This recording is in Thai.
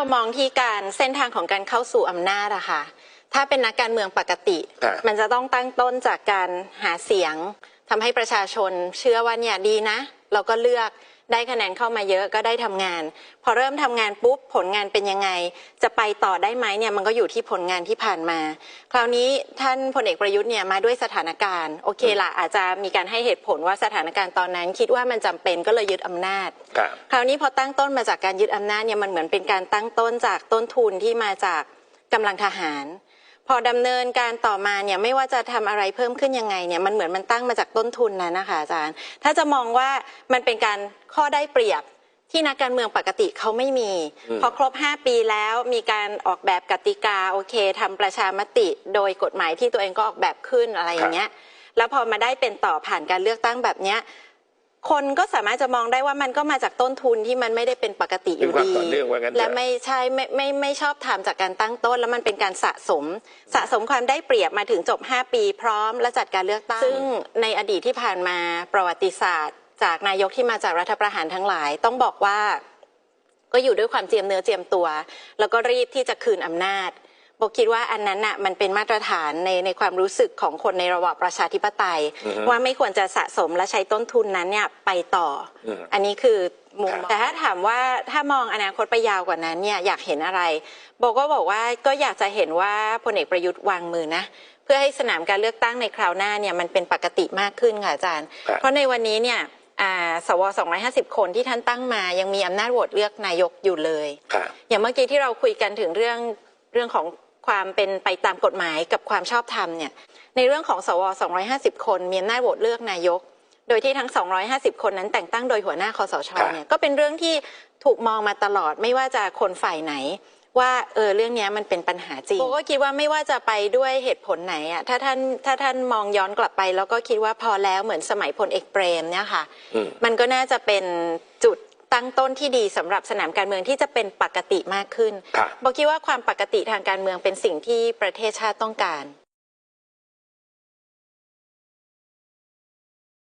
เรามองที่การเส้นทางของการเข้าสู่อำนาจอะค่ะ ถ้าเป็นนักการเมืองปกติครับมันจะต้องตั้งต้นจากการหาเสียงทำให้ประชาชนเชื่อว่าเนี่ยดีนะ เราก็เลือก ได้คะแนนเข้ามาเยอะก็ได้ทำงาน พอเริ่มทำงานปุ๊บผลงานเป็นยังไง จะไปต่อได้ไหมเนี่ยมันก็อยู่ที่ผลงานที่ผ่านมา คราวนี้ท่านพลเอกประยุทธ์เนี่ยมาด้วยสถานการณ์โอเคละอาจจะมีการให้เหตุผลว่าสถานการณ์ตอนนั้น คิดว่ามันจำเป็นก็เลยยึดอำนาจครับคราวนี้พอตั้งต้นมาจากการยึดอำนาจเนี่ยมันเหมือนเป็นการตั้งต้นจากต้นทุนที่มาจากกำลังทหาร พอดำเนินการต่อมาเนี่ยไม่ว่าจะทำอะไรเพิ่มขึ้นยังไงเนี่ยมันเหมือนมันตั้งมาจากต้นทุนนั้นนะคะอาจารย์ ถ้าจะมองว่ามันเป็นการข้อได้เปรียบที่นักการเมืองปกติเขาไม่มีอืมพอครบ 5 ปีแล้วมีการออกแบบกติกาโอเคทำประชามติ โดยกฎหมายที่ตัวเองก็ออกแบบขึ้นอะไรอย่างเงี้ย แล้วพอมาได้เป็นต่อผ่านการเลือกตั้งแบบเนี้ยคนก็สามารถจะมองได้ว่ามันก็มาจากต้นทุนที่มันไม่ได้เป็นปกติอยู่มีค วามดีต่อเนื่องว่างั้นเถอะและไม่ใช่ไม่ไม่ไม่ชอบทำจากการตั้งต้น แล้วมันเป็นการสะสม สะสมความได้เปรียบมาถึงจบ 5 ปีพร้อมและจัดการเลือกตั้งซึ่งในอดีตที่ผ่านมาประวัติศาสตร์ จากนายกที่มาจากรัฐประหารทั้งหลาย ต้องบอกว่า ก็อยู่ด้วยความเจียมเนื้อเจียมตัว แล้วก็รีบที่จะคืนอำนาจ โบคิดว่าอันนั้นน่ะมันเป็นมาตรฐานในในความรู้สึกของคนในระบอบประชาธิปไตยอือฮึว่าไม่ควรจะสะสมและใช้ต้นทุนนั้นเนี่ยไปต่ออมอันนี้คือมุมครับแต่ถ้าถามว่าถ้ามองอนาคตไปยาวกว่านั้นเนี่ยอยากเห็นอะไรโบก็บอกว่าก็อยากจะเห็นว่าพลเอกประยุทธ์วางมือนะเพื่อให้สนามการเลือกตั้งในคราวหน้าเนี่ยมันเป็นปกติมากขึ้นค่ะอาจารย์ครับเพราะในวันนี้เนี่ยอ่าสว 250 คนที่ท่านตั้งมายังมีอำนาจโหวตเลือกนายกอยู่เลยครับอย่างเมื่อกี้ที่เราคุยกันถึงเรื่องเรื่องของ ความเป็นไปตามกฎหมายกับความชอบธรรมเนี่ยในเรื่องของสว 250 คนมีอำนาจโหวตเลือกนายก โดยที่ทั้ง 250 คนนั้นแต่งตั้งโดยหัวหน้าคอสชครับเนี่ยก็เป็นเรื่องที่ถูกมองมาตลอดไม่ว่าจะคนฝ่ายไหน ว่าเออเรื่องเนี้ยมันเป็นปัญหาจริงโบก็คิดว่าไม่ว่าจะไปด้วยเหตุผลไหนอะถ้าท่านถ้าท่านมองย้อนกลับไป แล้วก็คิดว่าพอแล้วเหมือนสมัยพลเอกเปรมเนี่ยค่ะอืมมันก็น่าจะเป็นจุด ตั้งต้นที่ดีสำหรับสนามการเมืองที่จะเป็นปกติมากขึ้นครับบอกคิดว่าความปกติทางการเมืองเป็นสิ่งที่ประเทศชาติต้องการ